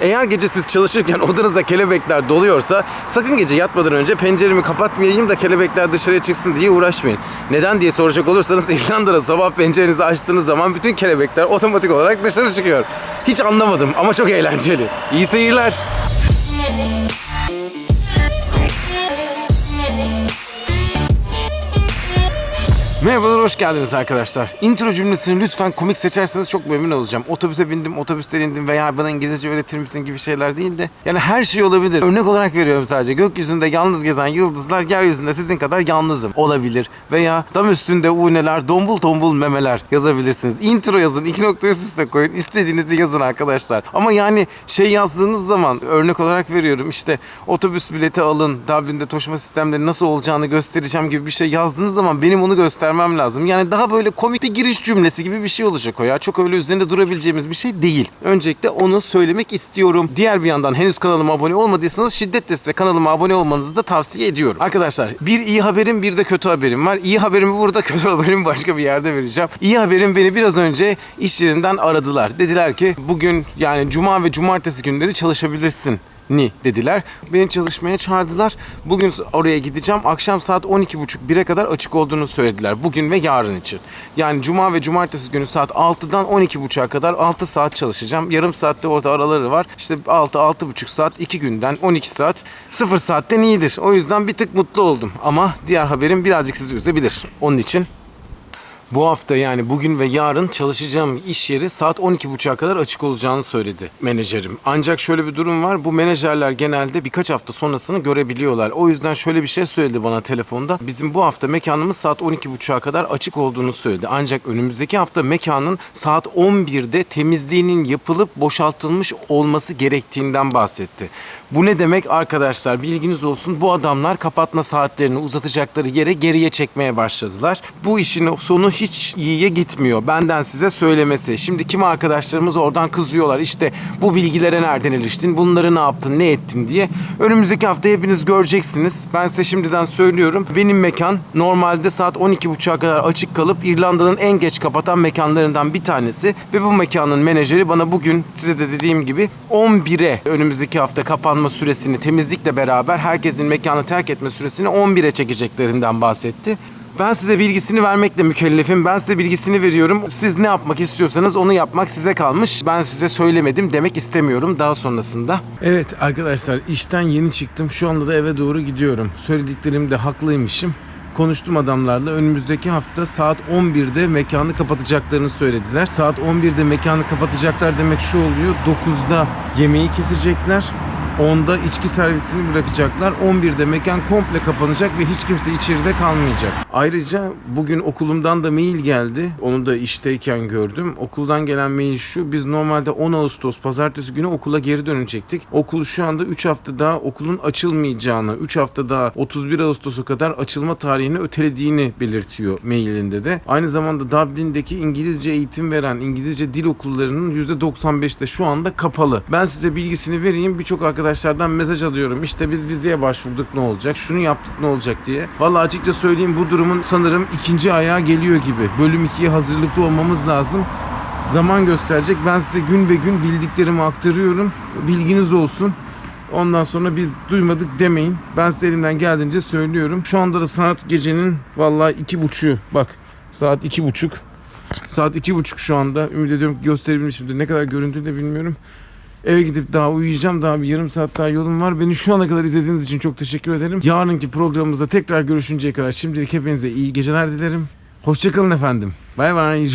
Eğer gece siz çalışırken odanıza kelebekler doluyorsa sakın gece yatmadan önce penceremi kapatmayayım da kelebekler dışarıya çıksın diye uğraşmayın. Neden diye soracak olursanız İrlanda'da sabah pencerenizi açtığınız zaman bütün kelebekler otomatik olarak dışarı çıkıyor. Hiç anlamadım ama çok eğlenceli. İyi seyirler. Merhabalar, hoş geldiniz arkadaşlar. Intro cümlesini lütfen komik seçerseniz çok memnun olacağım. Otobüse bindim, otobüsten indim veya bana İngilizce öğretir misin gibi şeyler değil de. Yani her şey olabilir. Örnek olarak veriyorum sadece. Gökyüzünde yalnız gezen yıldızlar yeryüzünde sizin kadar yalnızım olabilir. Veya dam üstünde uğneler, dombul tombul memeler yazabilirsiniz. Intro yazın, iki nokta üst koyun. İstediğinizi yazın arkadaşlar. Ama yani şey yazdığınız zaman örnek olarak veriyorum işte otobüs bileti alın, Dublin'de taşıma sistemleri nasıl olacağını göstereceğim gibi bir şey yazdığınız zaman benim onu göstermem lazım. Yani daha böyle komik bir giriş cümlesi gibi bir şey olacak o ya. Çok öyle üzerinde durabileceğimiz bir şey değil. Öncelikle onu söylemek istiyorum. Diğer bir yandan henüz kanalıma abone olmadıysanız şiddetle size kanalıma abone olmanızı da tavsiye ediyorum. Arkadaşlar bir iyi haberim bir de kötü haberim var. İyi haberimi burada kötü haberimi başka bir yerde vereceğim. İyi haberim beni biraz önce iş yerinden aradılar. Dediler ki bugün yani cuma ve cumartesi günleri çalışabilirsin ni dediler. Beni çalışmaya çağırdılar. Bugün oraya gideceğim. Akşam saat 12.30-1'e kadar açık olduğunu söylediler. Bugün ve yarın için. Yani cuma ve cumartesi günü saat 6'dan 12.30'a kadar 6 saat çalışacağım. Yarım saatte orada araları var. İşte 6-6.5 saat 2 günden 12 saat 0 saatten iyidir. O yüzden bir tık mutlu oldum. Ama diğer haberim birazcık sizi üzebilir. Onun için bu hafta yani bugün ve yarın çalışacağım iş yeri saat 12.30'a kadar açık olacağını söyledi menajerim. Ancak şöyle bir durum var. Bu menajerler genelde birkaç hafta sonrasını görebiliyorlar. O yüzden şöyle bir şey söyledi bana telefonda. Bizim bu hafta mekanımız saat 12.30'a kadar açık olduğunu söyledi. Ancak önümüzdeki hafta mekanın saat 11'de temizliğinin yapılıp boşaltılmış olması gerektiğinden bahsetti. Bu ne demek arkadaşlar bilginiz olsun. Bu adamlar kapatma saatlerini uzatacakları yere geriye çekmeye başladılar. Bu işin sonu hiç iyiye gitmiyor. Benden size söylemesi. Şimdi kimi arkadaşlarımız oradan kızıyorlar. İşte bu bilgilere nereden eriştin? Bunları ne yaptın? Ne ettin diye. Önümüzdeki hafta hepiniz göreceksiniz. Ben size şimdiden söylüyorum. Benim mekan normalde saat 12.30'a kadar açık kalıp İrlanda'nın en geç kapatan mekanlarından bir tanesi. Ve bu mekanın menajeri bana bugün size de dediğim gibi 11'e önümüzdeki hafta kapanma süresini temizlikle beraber herkesin mekanı terk etme süresini 11'e çekeceklerinden bahsetti. Ben size bilgisini vermekle mükellefim. Ben size bilgisini veriyorum. Siz ne yapmak istiyorsanız onu yapmak size kalmış. Ben size söylemedim demek istemiyorum daha sonrasında. Evet arkadaşlar işten yeni çıktım. Şu anda da eve doğru gidiyorum. Söylediklerimde haklıymışım. Konuştum adamlarla. Önümüzdeki hafta saat 11'de mekanı kapatacaklarını söylediler. Saat 11'de mekanı kapatacaklar demek şu oluyor. 9'da yemeği kesecekler. 10'da içki servisini bırakacaklar. 11'de mekan komple kapanacak ve hiç kimse içeride kalmayacak. Ayrıca bugün okulumdan da mail geldi. Onu da işteyken gördüm. Okuldan gelen mail şu. Biz normalde 10 Ağustos pazartesi günü okula geri dönecektik. Okul şu anda 3 hafta daha okulun açılmayacağını, 3 hafta daha 31 Ağustos'a kadar açılma tarihini ötelediğini belirtiyor mailinde de. Aynı zamanda Dublin'deki İngilizce eğitim veren İngilizce dil okullarının %95'te şu anda kapalı. Ben size bilgisini vereyim. Birçok arkadaşlardan mesaj alıyorum. İşte biz vizeye başvurduk ne olacak? Şunu yaptık ne olacak diye. Vallahi açıkça söyleyeyim bu durumun sanırım ikinci ayağı geliyor gibi. Bölüm 2'ye hazırlıklı olmamız lazım. Zaman gösterecek. Ben size gün be gün bildiklerimi aktarıyorum. Bilginiz olsun. Ondan sonra biz duymadık demeyin. Ben size elimden geldiğince söylüyorum. Şu anda da saat gecenin vallahi iki buçuğu. Bak saat iki buçuk. Saat iki buçuk şu anda. Ümit ediyorum ki gösterebilmişimdir. Ne kadar görüntüyü de bilmiyorum. Eve gidip daha uyuyacağım. Daha bir yarım saat daha yolum var. Beni şu ana kadar izlediğiniz için çok teşekkür ederim. Yarınki programımızda tekrar görüşünceye kadar şimdilik hepinize iyi geceler dilerim. Hoşçakalın efendim. Bay bay.